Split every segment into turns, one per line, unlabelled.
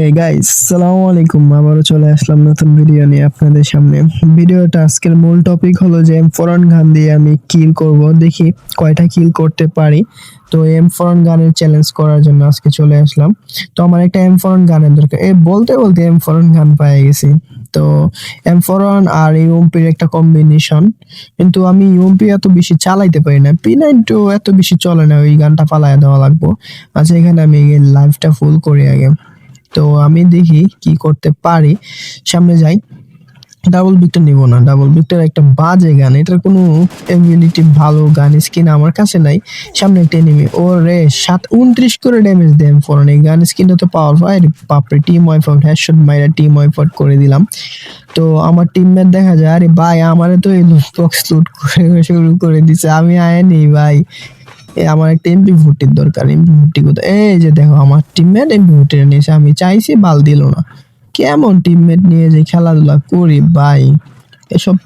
Hey guys সালামু আলাইকুম। আবারও চলে আসলাম নতুন ভিডিও নিয়ে আপনাদের সামনে। ভিডিওটা আজকের মূল টপিক হলো যে এম ফরন গান দিয়ে আমি কিল করব। দেখি কয়টা কিল করতে পারি। তো এম ফরন গানের চ্যালেঞ্জ করার জন্য আজকে চলে আসলাম। তো আমার একটা এম ফরন গানের দরকার। এ, বলতে বলতে এম ফরন গান পেয়ে গেছি। তো এম ফরন আর ইউএমপির একটা কম্বিনেশন কিন্তু আমি ইউএমপি এত বেশি চালাইতে পারি না। পি নাইন টু এত বেশি চলে না। ওই গানটা পালায় দেওয়া লাগবো। আচ্ছা এখানে আমি লাইভটা ফুল করি আগে। তো আমি দেখি কি করতে পারি। সামনে যাই। ডাবল বিকটা নিব না। ডাবল বিকটার একটা বাজে গান। এটার কোনো এবিলিটি ভালো গান স্কিন আমার কাছে নাই। সামনে একটা এনিমি ও রে সাত, উনত্রিশ করে ড্যামেজ দেন ফোরন এই গান স্কিনটা তো পাওয়ার হয় বাপরে টিম ওয়াইফ আউট হ্যাশট মাইরা টিম ওয়াইফ আউট করে দিলাম। তো আমার টিমমেট দেখা যায়, আরে ভাই, আমারে তো এই বক্স লুট করে, শুরু করে দিছে। আমি আয়নি ভাই। এ আমার একটা এমপি ভুটির দরকার এমপি ভুটি কোথায়? এই যে দেখো আমার টিমমেট এমপি ভুটিটা নিয়েছে আমি চাইছি বাল দিল না। কেমন টিমমেট নিয়ে যে খেলাধুলা করি ভাই? এসব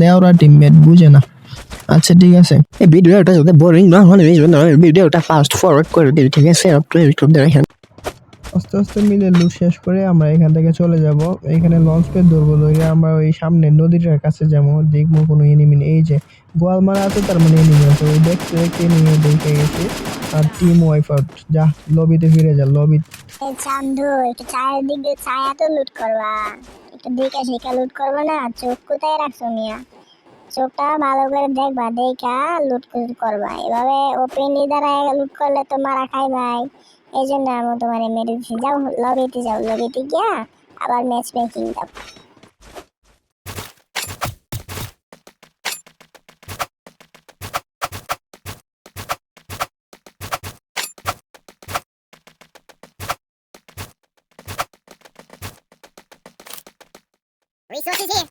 লেওরা টিমমেট বুঝে না। আচ্ছা ঠিক আছে।
এই ভিডিওটা যদি বোরিং না হলে ভিডিওটা ফাস্ট ফরওয়ার্ড করে দিই ঠিক আছে? আপনি দেখেন।
আস্তে আস্তে মিলে লুট শেষ করে আমরা এখান থেকে চলে যাব। এখানে লঞ্চ পেয়ে ধরবো ধরে আমরা ওই সামনে নদীটার কাছে যাব। দেখব কোনো এনিমি এই যে গোয়ালমারা আছে তার মানে এনিমি আছে ওই দেখতে দেখতে এনিমি দেখে গেছি। আর টিম ওয়াইফ আউট যা লবিতে ফিরে যা লবি
চান্দু, একটু চায়ের দিক, ছায়া তো লুট করবা। একটু দিকে শিখা লুট করবা না, চোখ কোথায় রাখছো মিয়া? চোখটা ভালো করে দেখবা, দেখা লুট করবা। এভাবে ওপেন দ্বারা লুট করলে তো মারা খাই ভাই। এই জন্য আমি তোমার মেরে যাও লবিতে যাও লবিতে গিয়া আবার ম্যাচ মেকিং দাও
Resources here.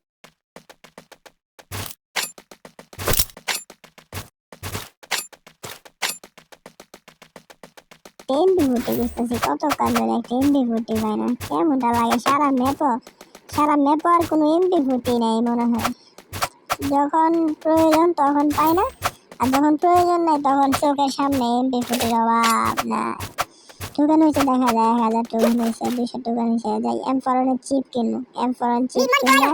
টেন ডিভুটি বুঝতেছি কত কাজের একটা এমডি ফুটি পাই না কেমনটা লাগে সারা ম্যাপও সারা ম্যাপও আর কোনো এমডি ফুটি নাই মনে হয় যখন প্রয়োজন তখন পাই না আর যখন প্রয়োজন নাই তখন চোখের সামনে এমডি ফুটির অভাব নাই টোকেন হয়েছে দেখা যায় এক হাজার টোকেন হয়েছে দুশো টোকেন হয়েছে যাই এম ফরনের চিপ কিনবো। এম ফরন চিপ কিনে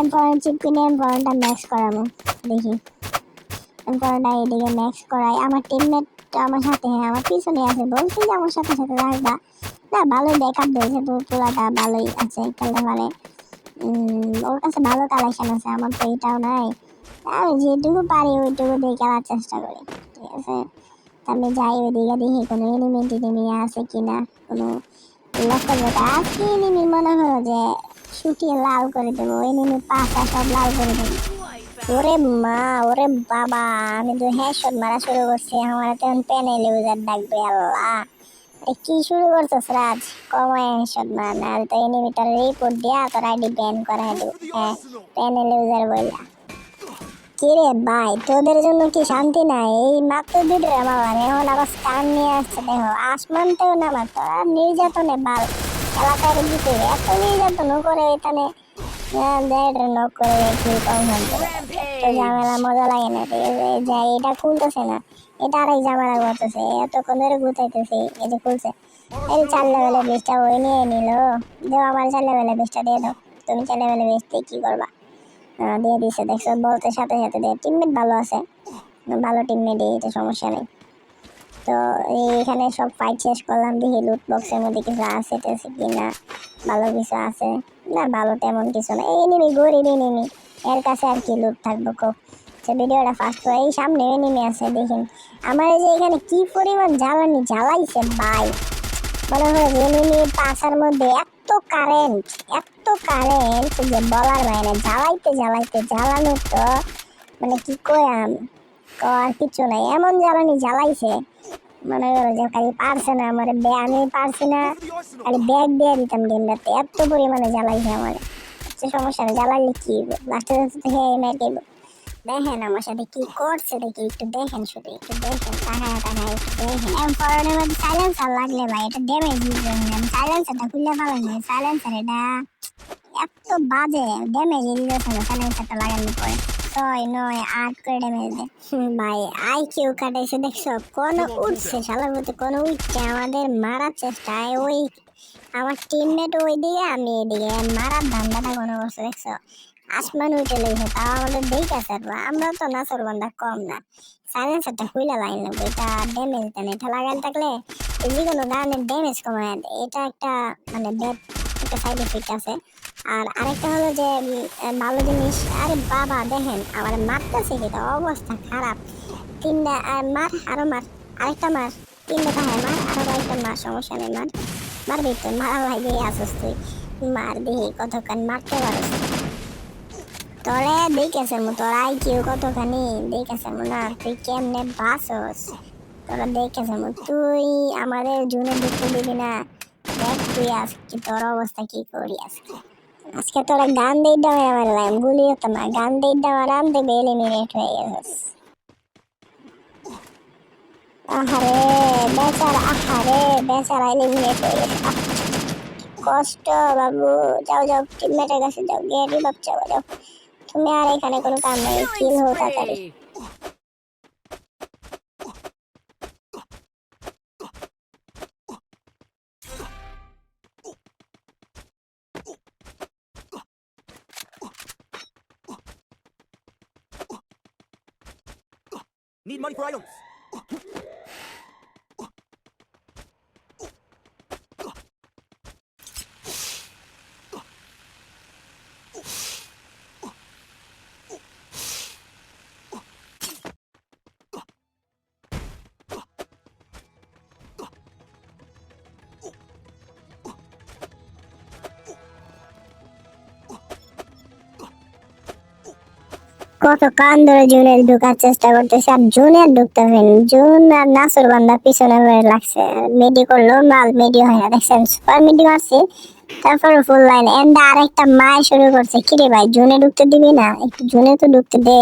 এম ফরন চিপ কিনে এম ফরনটা ম্যাক্স করাবো দেখি। এম ফরনটা এদিকে ম্যাক্স করাই। আমার টিমমেট আমার সাথে হ্যাঁ আমার পিছনে আছে বলছি যে আমার সাথে সাথে রাখবা না ভালোই ব্যাকআপ দিয়েছে তো পুরাটা ভালোই আছে খেলতে পারে। ওর কাছে ভালো কালেকশন আছে আমার তো এটাও নাই। আমি যেটুকু পারি ওইটুকু দিয়ে খেলার চেষ্টা করি ঠিক আছে? আমি যাই ওইদিকে দেখি কোনো এনিমি টেনিমি আছে কিনা, কোনো লক্ষ্য আজকে এনিমি মনে হলো যে শুটিয়ে লাল করে দেবো এনিমি পাশা সব লাল করে দেবো। ওরে মা, ওরে বাবা, আমি তো হেডশট মারা শুরু করছি, আমার তখন প্যানেল ইউজার ডাকবে, আল্লাহ। কি শুরু করছস রাজ? কমায় হেডশট মার, না তো এনিমিটার রিপোর্ট দিয়া তোর আইডি ব্যান করা দিব। হ্যাঁ প্যানেল ইউজার বইলা। কিরে ভাই, তোদের জন্য কি শান্তি নাই? এই মাত্র দুটো মারলাম এখন আবার স্টান নিয়ে আসছে। দেখো আসমানতেও নামা আর নির্যাতনে বাল। এলাকার দিতে এত নির্যাতন করে এখানে নক করে তো মজা লাগে না। এটা না, এটা এই দিয়ে দাও। তুমি চার লেভেলের বেশতে কি করবা? দিয়ে দিছে। দেখছ, বলতে সাথে সাথে দিয়ে টিমমেট ভালো আছে। ভালো টিমমেটই এটা সমস্যা নেই। তো এইখানে সব ফাইট শেষ করলাম, দেখি লুট বক্সের মধ্যে কিছু আছে টেছে কি না, ভালো কিছু আছে। না, ভালো তেমন কিছু না। এই নিমি গরিব নিমি এর কাছে আর কি লুট থাকব খুব। সে ভিডিওটা করে এই সামনে এনিমি আছে, দেখেন। আমার যে এখানে কি পরিমাণ জ্বালানি জ্বালাইছে, ভাই। মনে হয় যে এনিমি পাশার মধ্যে এত কারেন্ট এত কারেন্ট যে বলার বাইরে জ্বালাইতে জ্বালাইতে জ্বালানো তো মানে কি কয়াম আর কিছু নাই এমন জ্বালানি জ্বালাইছে মনে করো যে খালি পারছে না আমার আমি পারছি না খালি ব্যাগ দিয়ে দিতাম গেমটাতে এত পরিমাণে জ্বালাইছে আমার সমস্যা নেই জ্বালাইলে কি লাস্টে থেকে মেটেব দেখেন আমার সাথে কি করছে দেখি, একটু দেখেন শুধু, একটু দেখেন একটু দেখেন। মধ্যে লাগলে ভাই, এটা ড্যামেজ আমি খুললে সাইলেন্সার এটা এত বাজে ড্যামেজ পরে। ছয়, নয়, আট করে ড্যামেজ ভাই আই কিউ কাটাইছে দেখছ, কোন উঠছে, শালার কোন উঠছে, আমাদের মারার চেষ্টায় ওই, আমার টিমমেট ওই দিকে আমি এদিকে, মারার ধান্দাটা কোনো করছে দেখছ? আসমান উঠে লেগেছে তাও আমাদের দেখে স্যার আমরা তো নাচর বান্ধা কম না। সাইলেন্সারটা খুইলা লাইন লাগবে, এটা ড্যামেজ দেন, এটা লাগাইল থাকলে যে কোনো গানের ড্যামেজ কমায় দেয়। এটা একটা মানে ব্যাড একটা সাইড এফেক্ট আছে। আর আরেকটা হলো যে ভালো জিনিস, আরে বাবা দেখেন, আমার মারতেছে কি অবস্থা খারাপ। তিনটা আর মার, আরও মার, আরেকটা মার, তিনটা তাহায় মার, আরও কয়েকটা মার, সমস্যা নেই মার। মারবি তো মারা লাগে তুই মার দেখি কতক্ষণ মারতে পারস তোরে দেখেছে মু, তোর আই কিউ কতখানি? দেখেছে মো না, তুই কেমনে বাসস? তোরা দেখেছে মো, তুই আমাদের জুনে ঢুকতে দিবি না। দেখ তুই আজকে তোর অবস্থা কি করি আজকে। আজকে তোরা গান দিয়ে দেওয়া আমার লাইম গুলি হতো না। গান দিয়ে দেওয়া রান দেবে এলিমিনেট হয়ে গেছিস। আহারে, বেচারা আহারে, বেচারা এলিমিনেট হয়ে গেছে। কষ্ট বাবু। যাও যাও টিমমেটের কাছে যাও। গিয়ে রিভাব চাও যাও। তুমি আর এখানে কোনো কাম নেই কিল হো তাড়াতাড়ি
Need money for items.
কত কান ধরে জুনের ঢোকার চেষ্টা করতেছে আর জুনের ঢুকতে পারেন জুন আর নাসুর বান্দা পিছনে পড়ে লাগছে। মেডি করল মাল মেডি হয় দেখছেন সুপার মেডি মারছে তারপরে ফুল লাইন এন্ড আরেকটা মায় শুরু করছে। কিরে ভাই, জুনে ঢুকতে দিবি না? একটু জুনে তো ঢুকতে দে।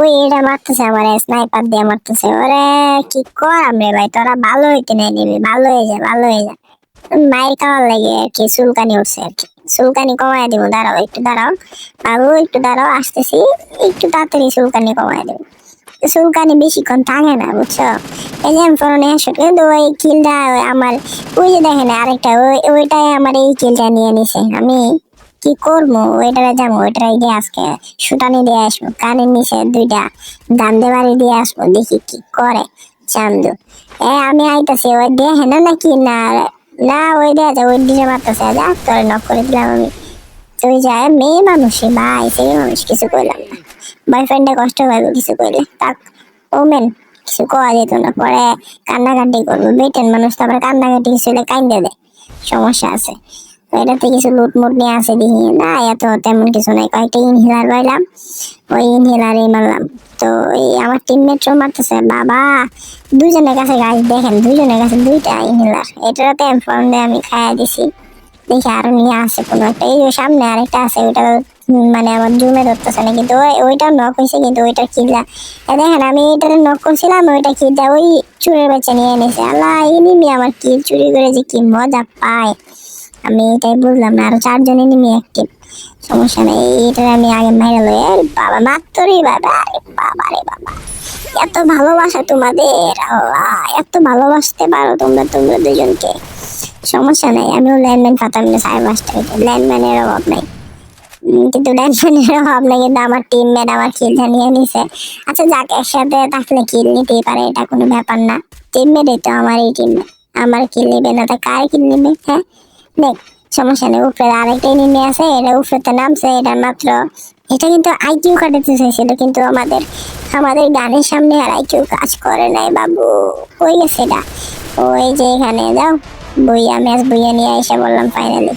ওই এটা মারতেছে আমার স্নাইপার দিয়ে মারতেছে। ওরে, কি কর আমরা ভাই? তোরা ভালো হইতে নাই নিবি ভালো হয়ে যা, ভালো হয়ে যা। মায়ের খাওয়ার লাগে আর কি, চুলকানি উঠছে আর কি। চুলকানি কমায় দিব, দাঁড়াও, একটু দাঁড়াও। বাবু, একটু দাঁড়াও, আসতেছি। একটু তাড়াতাড়ি চুলকানি কমায় দেবো। চুলকানি বেশিক্ষণ থাকে না, বুঝছ? এই যে আমি ফোনে আসো, কিন্তু ওই কিলটা আমার, ওই যে দেখেন আরেকটা, ওই, ওইটাই আমার এই কিলটা নিয়ে নিছে। আমি কি করব? ওইটারে যাব, ওইটারে দিয়ে আজকে সুটানি দিয়ে আসব, কানের নিচে দুইটা দান্দে বাড়ি দিয়ে আসব, দেখি কি করে চান্দু এ, আমি আইতাছি, ওই দেখে না নাকি, না না, ওই দেখা, ওই দিকে মারতেছে যা তোর নক করে দিলাম আমি। তুই যায় মেয়ে মানুষই ভাই, সেই মানুষ, কিছু করলাম না। বয়ফ্রেন্ডে কষ্ট পাবে কিছু করলে। তাক ওমেন কিছু কোয়া যেত না, পরে কান্নাকাটি করব। বেটেন মানুষ তারপরে কান্নাকাটি কিছু হলে কাইন্দে দেয়। সমস্যা আছে। তো এটাতে কিছু লুটমুট নিয়ে আসে দেখি। না, এত তেমন কিছু নাই। কয়েকটা ইনহেলার পাইলাম। ওই ইনহেলারই মারলাম। তো এই আমার টিমমেটও মারতেছে। বাবা দুজনের কাছে গাছ দেখেন দুজনের কাছে দুইটা ইনহেলার এটাতে ফোন দিয়ে আমি খাইয়া দিছি। দেখি আরও নিয়ে আসে কোনো একটা। এই সামনে আরেকটা আছে, ওইটা মানে আমার জুমে ধরতেছে না কিন্তু ওই ওইটাও নক হয়েছে কিন্তু ওইটা কিল্লা দেখেন, আমি এটাতে নক করছিলাম, ওইটা কিলটা ওই চুরের বাচ্চা নিয়ে এনেছে। আল্লাহ এনিমি আমার কিল চুরি করে যে কি মজা পায়। আমি এটাই বুঝলাম না, আরও চারজন এনিমি অ্যাক্টিভ সমস্যা নেই, এটা আমি আগে মাইরা লই বাবা মাত্র রে বাবা, আরে বাবা রে বাবা। এত ভালোবাসা তোমাদের, আল্লাহ, এত ভালোবাসতে পারো তোমরা তোমরা দুজনকে। সমস্যা নাই, আমিও ল্যান্ডম্যান পাতাম না সাড়ে পাঁচটা ল্যান্ডম্যানের অভাব নাই। কিন্তু ল্যান্ডম্যানের অভাব নাই, কিন্তু আমার টিমমেট আমার কিলটা নিয়ে নিছে। আচ্ছা যাক, একসাথে থাকলে কিল নিতেই পারে, এটা কোনো ব্যাপার না। টিমমেটই তো আমার এই আমার কিল নিবে না, তা কার কিল নিবে হ্যাঁ? দেখ সমস্যা নেই, উপরে আরেকটা এনিমি আছে এটা উপরেতে নামছে, এটা মাত্র, এটা কিন্তু আইকিউ কাটাতে চাইছিল কিন্তু আমাদের আমাদের গানের সামনে আর আইকিউ কাজ করে নাই বাবু, কই গেছে এটা? ওই যে এখানে, যাও, বইয়া, ম্যাচ বইয়া নিয়ে এসে বললাম ফাইনালি